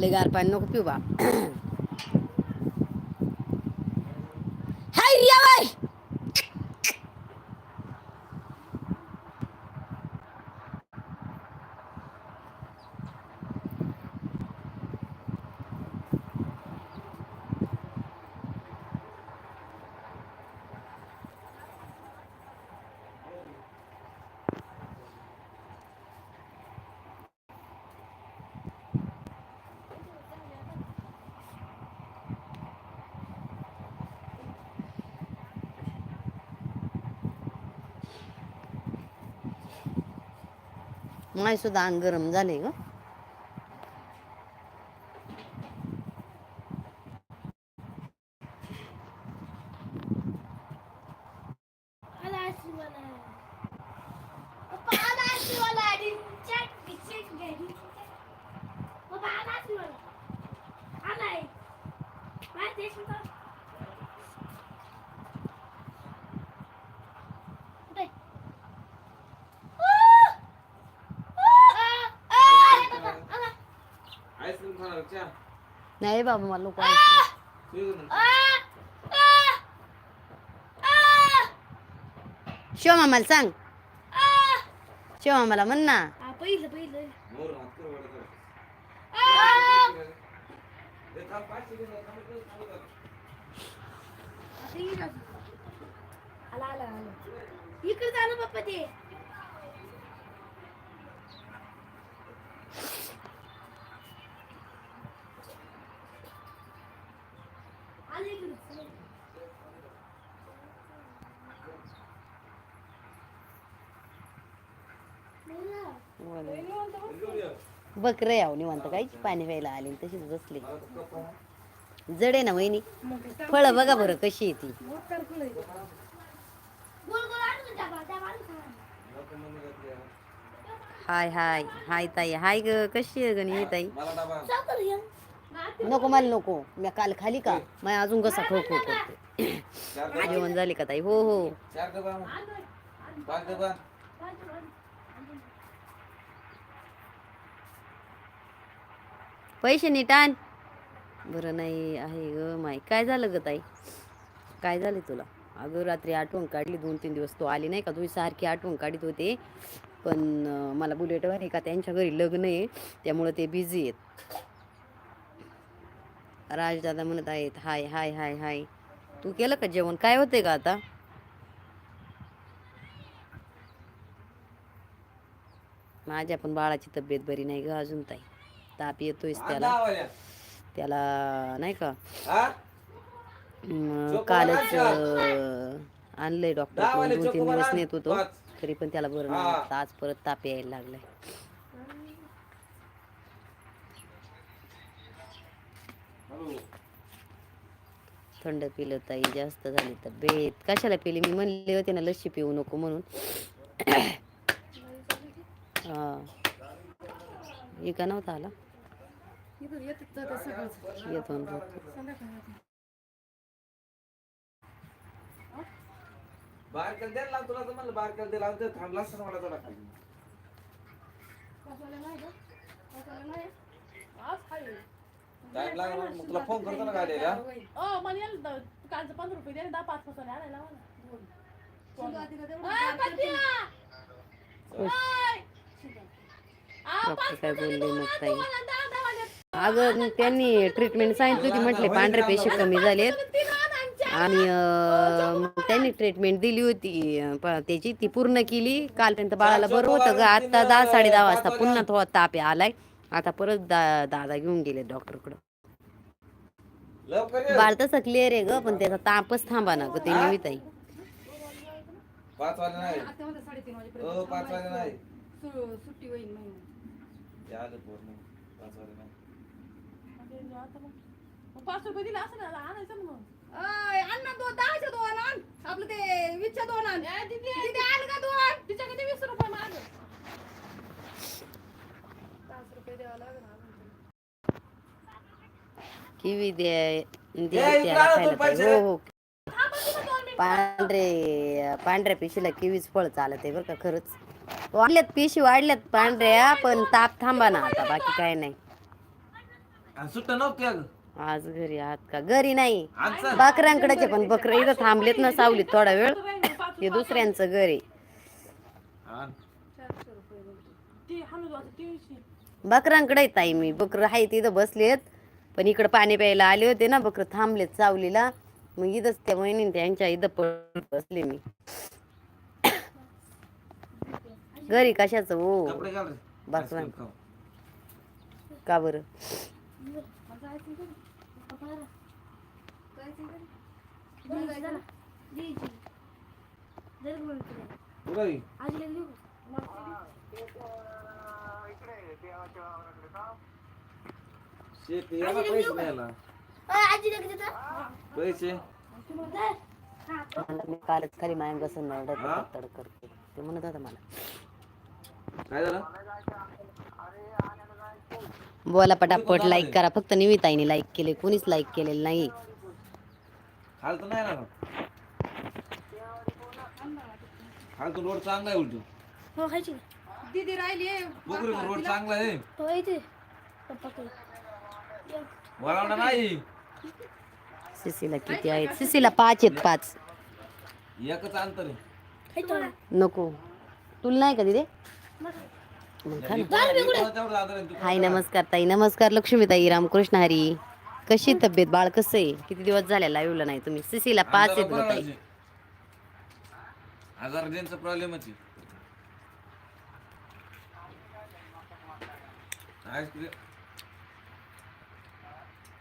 लय गार पाणी नको पिऊ बा हाय रिया बाय माय सुद्धा अंग गरम झाले ग आला अशी मला. पप्पा आला अशी मला. आणि check, check घ्यायची. पप्पा आला अशी मला. आलाय. माहिती आहे का? कुठे? आ! आ! आ! आला, आला. आईस्क्रीम खाणार चहा नाही बाबा मला नको आ! ice शिव मामाला सांग. आ! शिव मामाला म्हण ना. पहिलं पहिलं. आला आला आला. इकडे पप्पा ते. बकर याव निवांत. कायची पाणी प्यायला आली तशीच बसली. जड आहे ना वहिनी? फळं बघा बरं कशी आहे ती. हाय हाय. हाय ताई. हाय ग. कशी आहे गणी ताई? नको मला नको. मी काल खाली का? मग अजून कसा खो खो करते. जेवण झाले का ताई? हो हो. पैसे नीट आण बरं नाही आहे ग माय काय झालं ग ताई? काय झालं तुला? अगं रात्री आठवण काढली. दोन तीन दिवस तू आली नाही का? तुझी सारखी आठवण काढीत होते. पण मला बुलेट म्हणे का? त्यांच्या घरी लग्न आहे. त्यामुळं ते बिझी आहेत. राजदादा म्हणत आहेत हाय हाय हाय हाय. तू केलं का जेवण? काय होते का आता? माझ्या पण बाळाची तब्येत बरी नाही ग अजून ताई. ताप येतोयच त्याला. त्याला नाही का? कालच आणलंय डॉक्टर दोन तीन दिवस. नेत होतो. तरी पण त्याला बरं नाही. आज परत ताप यायला लागलाय हॅलो. थंड पिलं ताई जास्त झाली तब्येत. कशाला पिली? मी म्हणले होते ना लस्सी पिऊ नको म्हणून. हा. इका नव्हता आला? येतो ना बाहेर केलं द्यायला लाव तुला तर म्हणलं बाहेर केलं द्यायला लाव, ते थांबला असता ना मला थोडा खाली. टाइम लागला मग तुला फोन करतो ना गाडी का ओ मला यायला द- कालचं पंधरा रुपये द्या दहा पाच पाच आणायला मला. आ, काय बोलले मग ताई. अगं मग त्यांनी ट्रीटमेंट सांगितली होती म्हटले पांढरे पेशी कमी झालेत. आणि अं, मग त्यांनी ट्रीटमेंट दिली होती. अं, प- त्याची ती पूर्ण केली. कालपर्यंत बाळाला बरं होतं ग. आता दहा साडे दहा वाजता पुन्हा थोडा ताप आलाय. आता परत दा दादा घेऊन गेले डॉक्टरकडं. बाळ तसं क्लिअर आहे ग पण त्याचा तापच थांबा ना ग ते निमित्त आहे. पाच नाही. हो पाच वाजे नाही. सुट्टी होईल महिना. ते आलं पूर्ण पाच वाजे नाही. पाच रुपये दिले असं ना आणायचं ना मग. अण्णा दोन दहाचे दोन आण. आपलं ते दोन आण. दीदी, आण का दोन? तिच्या किती वीस रुपये माग. पाच रुपये द्यावं लागेल. किवी द्या त्याला खायला पाहिजे. हो हो. पांढरे पांढऱ्या पिशीला किवीच फळ चालत आहे बरं का खरंच. वाढल्यात पिशी वाढल्यात पांढऱ्या पण ताप थांबा ना आता बाकी काय नाही. आणि सुट्टा नव्हती अगं? आज घरी आहात का? घरी नाही. बकऱ्यांकडेच पण बकरं इथं थांबलेत ना सावलीत थोडा वेळ. हे दुसऱ्यांचं घर आहे. आहे ताई मी. बकरं आहे तिथं बसलेत. पण इकडं पाणी प्यायला आले होते ना बकरं थांबलेत सावलीला. मग इथंच त्या वहिनी त्यांच्या इथं पडून बसले मी. घरी कशाचं हो? खाऊ. का बरं? शेत याला पैसे द्यायला आजी लगेच येतं. पैसे दर. हा, तो. मला मी कालच खाली माया घसरणार हा? तड करते ते म्हणत होता मला काय झालं बोला पटापट लाईक करा फक्त निविताईने लाईक केले कोणीच लाईक केलेलं नाही खालतं नाही ना खालतून रोड चांगला आहे उलटू हो, खायची? दीदी राहिली बुकरी रोड चांगला आहे हो. पप्पाकडे. ये. वळवणार नाही. सिसीला किती आहेत? सिसीला पाच आहेत पाच. एकच अंतर आहे. खायचं का? नको. तुला नाही का दिदे? मग खा ना. तेवढं अंतर आहे तू हाय नमस्कार ताई. नमस्कार लक्ष्मीताई रामकृष्ण हरी. कशी तब्येत? बाळ कसं आहे? किती दिवस झाले लाईव्हला नाही तुम्ही? सिसीला पाच आहेत गं ताई. आहे. आईस्क्रीम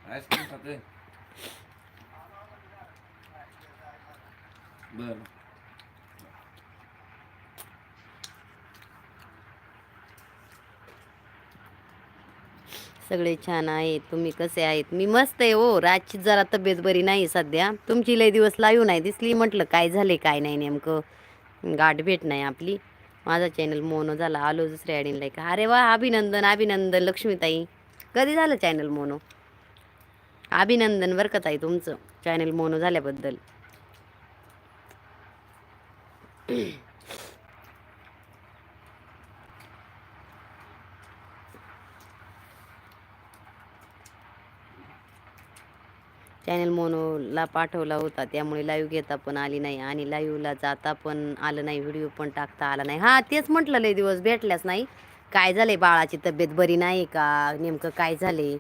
आईस्क्रीम खाते बर. सगळे छान आहेत. तुम्ही कसे आहेत? मी मस्त आहे हो. रातची जरा तब्येत बरी नाही सध्या. तुमची लय दिवस लाईव्ह नाही दिसली. म्हटलं काय झाले काय नाही नेमकं. गाठ भेट नाही आपली. माझा चॅनल मोनो झाला. आलो दुसऱ्या आडीन लाईक अरे वा अभिनंदन अभिनंदन लक्ष्मीताई. कधी झालं चॅनल मोनो? अभिनंदन बरं का ताई तुमचं चॅनल मोनो झाल्याबद्दल. चॅनल मोनोला पाठवला होता त्यामुळे लाईव्ह घेता पण आली नाही आणि लाईव्हला जाता पण आलं नाही व्हिडिओ पण टाकता आला नाही. हां तेच म्हटलं लय दिवस भेटल्याच नाही. काय झाले बाळाची तब्येत बरी नाही का? नेमकं काय झाले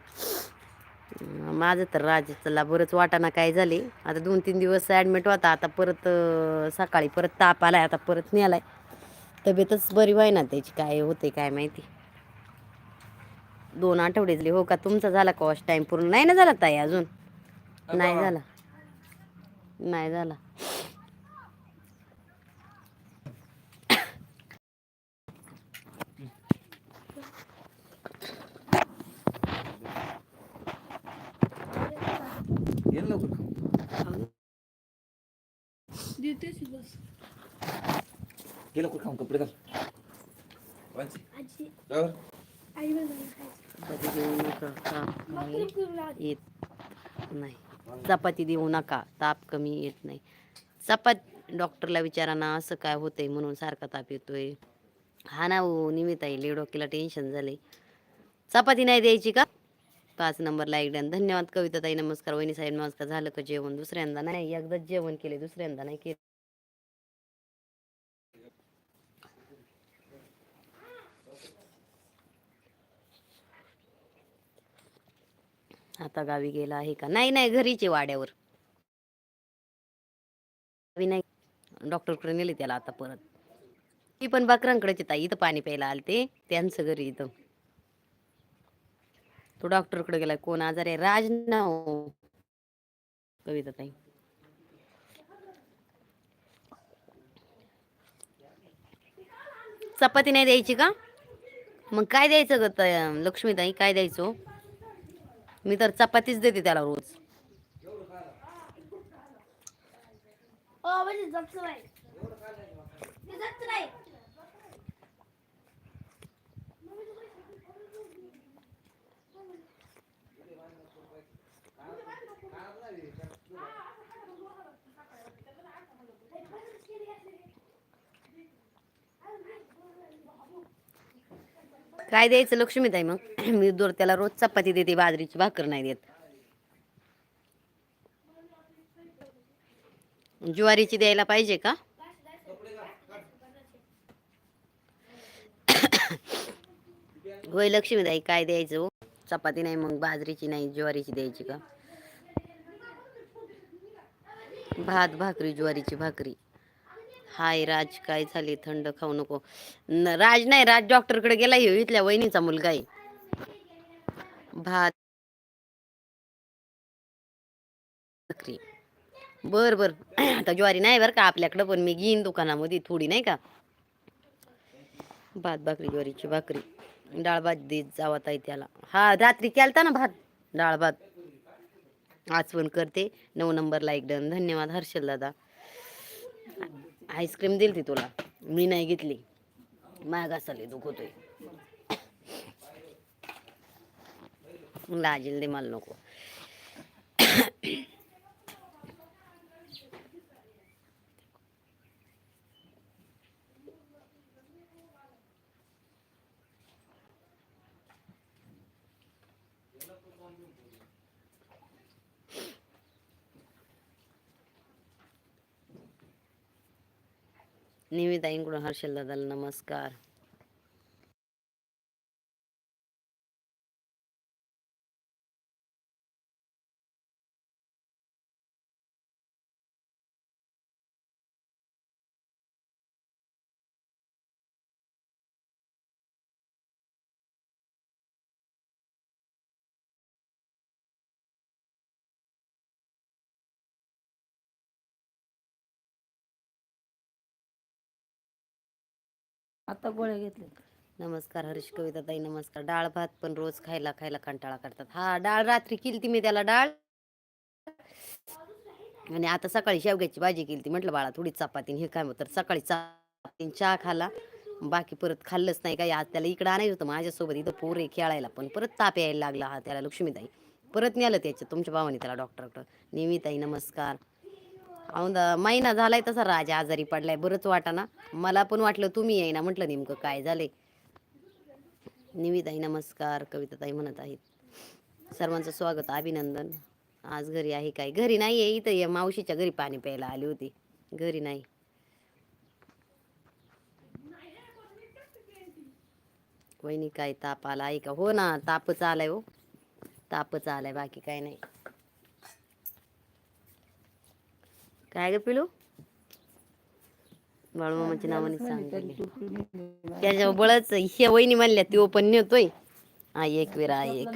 माझं तर राजाला बरंच वाटाणा काय झाले. आता दोन तीन दिवस ॲडमिट होता. आता परत सकाळी परत ताप आलाय. आता परत नेलाय. तब्येतच बरी व्हाय ना त्याची. काय होते काय माहिती. दोन आठवडे झाले हो का? तुमचा झाला का वॉश टाईम पूर्ण? नाही ना झाला ताई अजून? नाही झाला. नाही झाला ये ना लवकर देतेच बस. ये लवकर खाऊन? कपडे घाल. वांची. आजी. बरं? आई. येत नाही. चपाती देऊ नका. ताप कमी येत नाही. चपात डॉक्टरला विचारा ना असं काय होतंय म्हणून सारखा ताप येतोय. हा ना हो निमित आहे डोक्याला टेन्शन झालंय. चपाती नाही द्यायची का? पाच नंबर एक डन. धन्यवाद कविता ताई नमस्कार. वहिनी साहेब नमस्कार. झालं का जेवण? दुसऱ्यांदा नाही. एकदाच जेवण केले दुसऱ्यांदा नाही केले. आता गावी गेला आहे का? नाही नाही घरीचे वाड्यावर. नाही. डॉक्टरकडे नेले त्याला आता परत. ती पण बकरांकडेच ताई. इथं पाणी प्यायला आले ते त्यांचं घरी इथं. तो डॉक्टरकडे गेलाय. कोण आजार आहे? राज नाव हो. कविता ताई चपाती नाही द्यायची का? मग काय द्यायचं ग त- लक्ष्मीताई काय द्यायचो हो? मी तर चपातीच देते त्याला रोज. ओ, नाही. काय द्यायचं लक्ष्मीताई मग. मी दोर त्याला रोज चपाती देते बाजरीची भाकर नाही देत. ज्वारीची द्यायला पाहिजे का? होय लक्ष्मीताई काय द्यायचं हो? चपाती नाही मग बाजरीची नाही ज्वारीची द्यायची का? भात भाकरी ज्वारीची भाकरी. हाय राज काय झाले? थंड खाऊ नको. न, राज नाही राज डॉक्टरकडे गेला ह्यो इथल्या वहिनीचा मुलगा आहे. भात भाकरी. बर बर. आता ज्वारी नाही बरं का आपल्याकडं पण मी घेईन दुकानामध्ये थोडी नाही का? भात भाकरी ज्वारीची भाकरी. डाळ भात देत जावा ताई त्याला. हा रात्री केलता ना भात डाळ भात. आचवण करते. नऊ नंबरला एक डन. धन्यवाद हर्षल दादा. आईस्क्रीम दिली ती तुला. मी नाही घेतली. माग असाले दुखतोय लाजेल दे मला नको. निविताईंकडून हर्षल दादाला नमस्कार आता गोळ्या घेतल्या नमस्कार हरीश कविता ताई नमस्कार. डाळ भात पण रोज खायला खायला कंटाळा करतात. हा डाळ रात्री केली मी त्याला डाळ. आणि आता सकाळी शेवग्याची भाजी केली म्हटलं बाळा थोडी चपाती हे काय तर सकाळी चपाती चहा खाला. बाकी परत खाल्लंच नाही काय आज त्याला इकडं आणायचं होतं माझ्यासोबत. इथं पोरे खेळायला पण. परत ताप यायला लागला हा त्याला लक्ष्मीताई. परत नेलं त्याच्या तुमच्या भावाने त्याला डॉक्टर डॉक्टर नेहमीताई नमस्कार. औंदा महिना झालाय तसा राजा आजारी पडलाय. बरंच वाटाना मला पण वाटलं तुम्ही येईना म्हटलं नेमकं काय झालंय. निविताई नमस्कार कविताताई म्हणत आहेत. सर्वांचं स्वागत अभिनंदन. आज घरी आहे काय? घरी नाही आहे इथं या मावशीच्या घरी पाणी प्यायला आली होती. घरी नाही. वहिनी काय ताप आला आहे का? हो ना तापच आलाय हो. तापच आलाय बाकी काय नाही. काय ग पिलू? बाळूमामाच्या नावाने सांगितले. त्याच्या बळच हे वहिनी म्हणल्या तो पण नेतोय. हा एक वेळा एक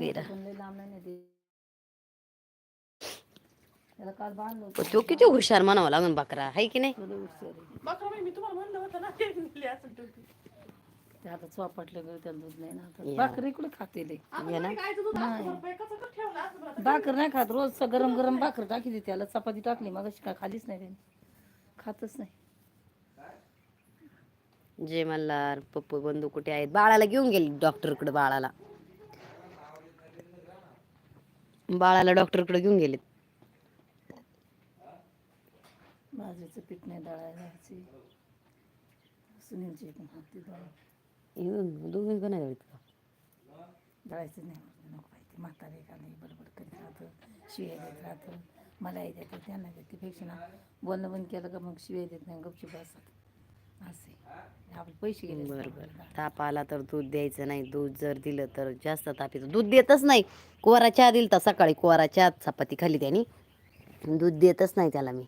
पण तो किती हुशार म्हणावं लागून बकरा आहे की नाही? ते आता चोपाटलं गं त्याला दूध नाही ना आता. भाकरी इकडे खाते लय. भाकर नाही खात रोज गरम गरम भाकर टाकी दे त्याला. चपाती टाकली मग काय खालीच नाही त्याने. खातच नाही. जय मल्हार पप्पू बंधू कुठे आहेत? बाळाला घेऊन गेली डॉक्टरकडे बाळाला. बाळाला डॉक्टरकडे घेऊन गेले बाजरीचं पीठ नाही दळायला जायचे सुनीलची पण हात ती दळा दोघी का नाही का दळायचं नाही म्हटलं, नको बाई म्हातारे का नाही बडबड करीत राहतं शिव्या देत राहतं मलाही देतं त्यांना देते पेक्षा ना बोलणं बंद केलं का मग शिव्या देत नाही गपची बसतात असे आपले पैसे गेले बरं बरं ताप आला तर दूध द्यायचं नाही दूध जर दिलं तर जास्त ताप येतो दूध देतच नाही कोरा चहा दिलता सकाळी कोरा चहा चपाती खाली त्याने दूध देतच नाही त्याला मी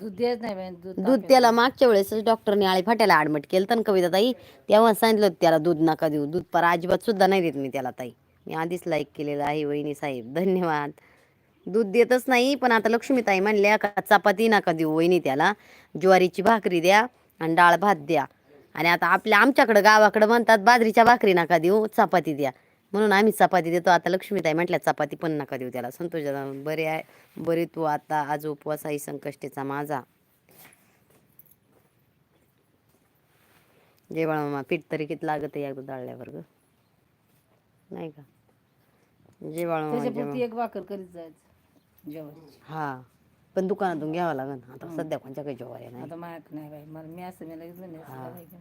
दूध द्यायच नाही बाई दूध दूध त्याला मागच्या वेळेस डॉक्टरने आळी फाट्याला ऍडमिट केलं तर कविता ताई तेव्हा सांगितलं होतं त्याला दूध नका देऊ. दूध पर अजिबात सुद्धा नाही देत मी त्याला ताई. मी आधीच लाईक केलेलं आहे वहिनी साहेब. धन्यवाद. दूध देतच नाही पण आता लक्ष्मीताई म्हणल्या का चपाती नका देऊ वहिनी त्याला. ज्वारीची भाकरी द्या आणि डाळ भात द्या. आणि आता आपल्या आमच्याकडं गावाकडं म्हणतात बाजरीच्या भाकरी नका देऊ चपाती द्या. म्हणून आम्ही चपाती देतो. आता लक्ष्मीताई म्हटल्या चपाती पण नका देऊ त्याला. संतोष दादा बरे आहे. बरे तू आता आज उपवास आहे संकष्टीचा माझा. जे बाळा पीठ तरी किती लागत आहे एकदा दळल्यावर ग? नाही का? जे बाळा त्याच्यापुरती एक भाकर करीत जायचं हा. पण दुकानातून घ्यावं लागेल आता सध्या कोणच्या काही जेवाय नाही. आता मायाक नाही बाई. मला मी असं मी लगेच.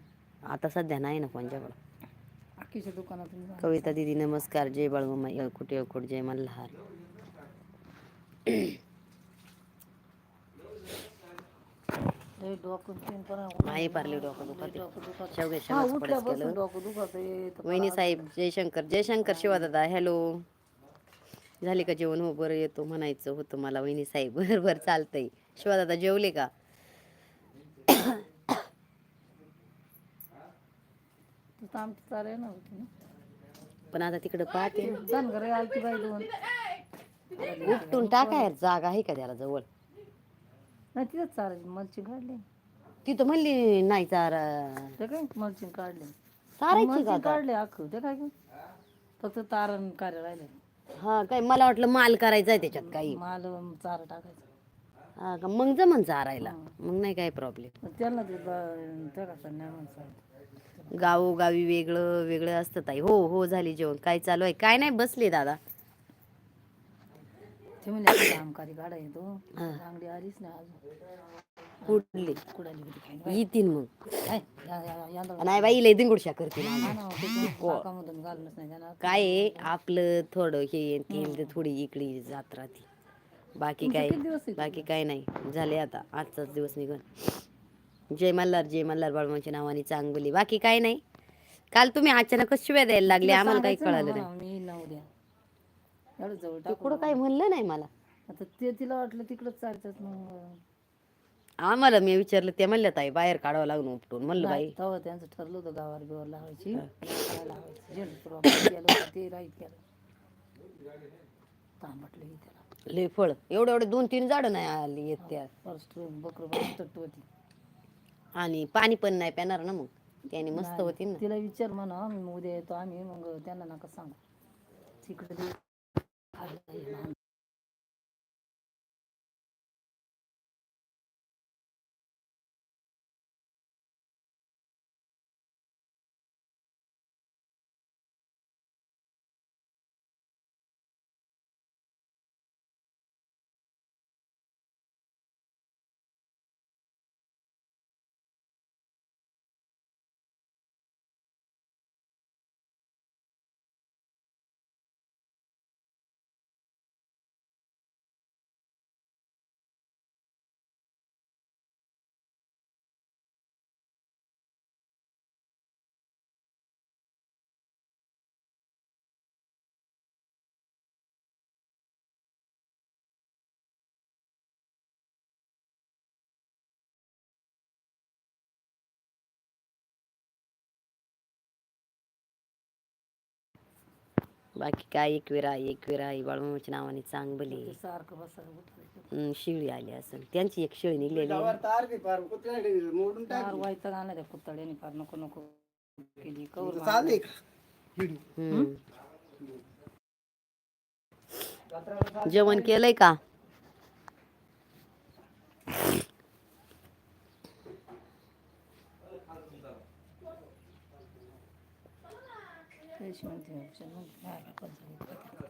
आता सध्या नाही ना कोणच्याकडं नक्कीच्या दुकानातून जा. कविता दिदी नमस्कार. जय बाळमामा येळकुट येळकुट. जय मल्हार. लय डोकं पेन पण नाही पारले डोकं दुखत डोकं दुखत शेवग्याच्या मस्त पडस उठल्यापासून केलं डोकं दुखत आहे तर वहिनी साहेब जयशंकर जयशंकर शिवादादा हॅलो. झाले का जेवण? हो बरं येतो म्हणायचं होतं मला. वहिनी साहेब बरं बरं चालतंय. शिवादादा जेवले का? तर आमची चालाय ना होती ना. पण आता तिकडं पाहते. ना. धनगर आलती बाई दोन. उपटून टाकाय जागा आहे का त्याला जवळ? नाही तिथंच चालायची मलचिंग काढली तिथं म्हणली नाही चारा. ते काय मलचिंग काढली चारायची का आता? काढले अख्खं ते काय? फक्त तारण कार्य राहिले हा काय मला वाटलं माल करायचा आहे त्याच्यात काही. माल चारा टाकायचं. हा का मग जमन चारायला. मग नाही काय प्रॉब्लेम त्यांना ते ब- त्या नाही गावोगावी वेगळं वेगळं असतं ताई. हो हो झाली जेवण. काय चालू आहे? काय नाही बसले दादा. ते म्हणजे कामकारी गाडा येतो. अंगडी आलीच नाही अजून. कुठले? कुडाली होती काय? नाही. येतील मग बाई लय दिंगुडशा करतील हा घालूनच नाही जाणार. काय आहे, आपलं थोडं हे केलं तर थोडी इकडे जात राहते. बाकी काय किती दिवस आहे? बाकी काय नाही. झाले आता आजचाच दिवस निघून. जय मल्हार जय मल्हार बाळमाच्या नावाने चांगली. बाकी काय नाही. काल तुम्ही अचानकच शिव्या द्यायला लागले? आम्हाला काही कळालं नाही. मी येईन ना उद्या. एवढं जवळ ते टाकू कुठं काही म्हणलं नाही मला. आता ते तिला वाटलं तिकडंच चालतात मग. आम्हाला मी विचारलं ते म्हणलं ताई बाहेर काढावं लागून उपटून. म्हणलं बाई. तेव्हा त्यांचं ठरलं होतं गावावर बिवार लावायची. होतं, ते तांबटलं ही त्याला. लय फळ. एवढे एवढे दोन तीन झाडं नाही आली येत त्या फर्स्ट बकरं होती आणि पाणी पण नाही पेणार ना मग. त्याने मस्त होती ना. तिला विचार म्हणा मी उद्या येतो आम्ही मग त्यांना नका सांगू. तिकडे बाकी काय एकविरा एकविरा बाळमामाच्या नावाने चांगली सारखं बसायला हम्म, शिळी आली असेल. त्यांची एक शिळी निघलेली आहे. मोडून फार गाणं त्या फार नको नको केली कवर चालले हम्म. जेवण केलंय का? 그러시면 되고 저는 다 알아본 사람입니다.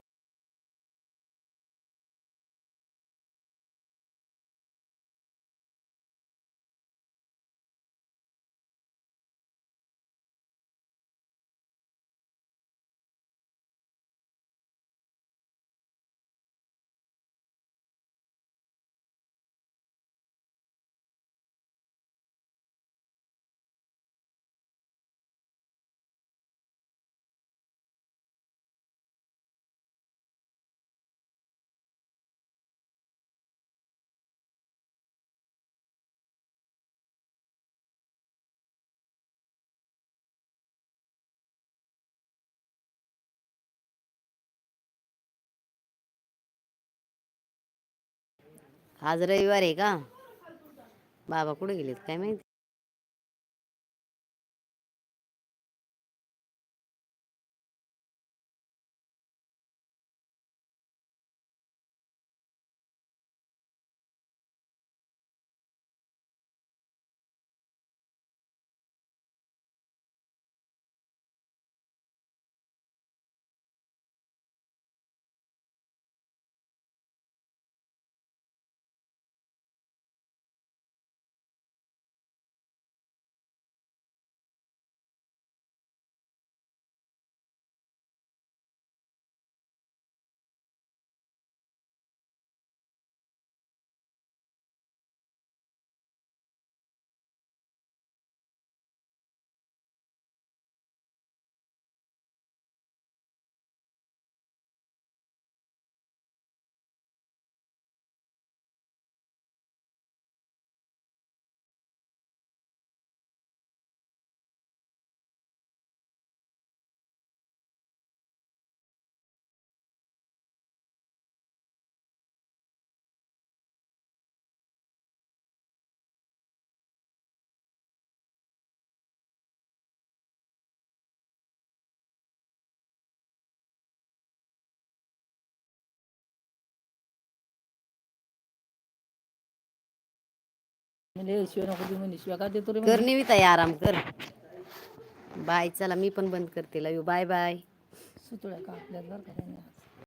आज रविवार आहे का? बाबा कुठे गेलेत? काय माहिती? म्हणजे शिवाय नको देऊ म्हणे शिवाय का देतो रे कर म्हणे. निविताई आराम कर बाय चला मी पण बंद करते लव यू बाय बाय सुतुळ्या का आपल्याला बरं का त्यांनी.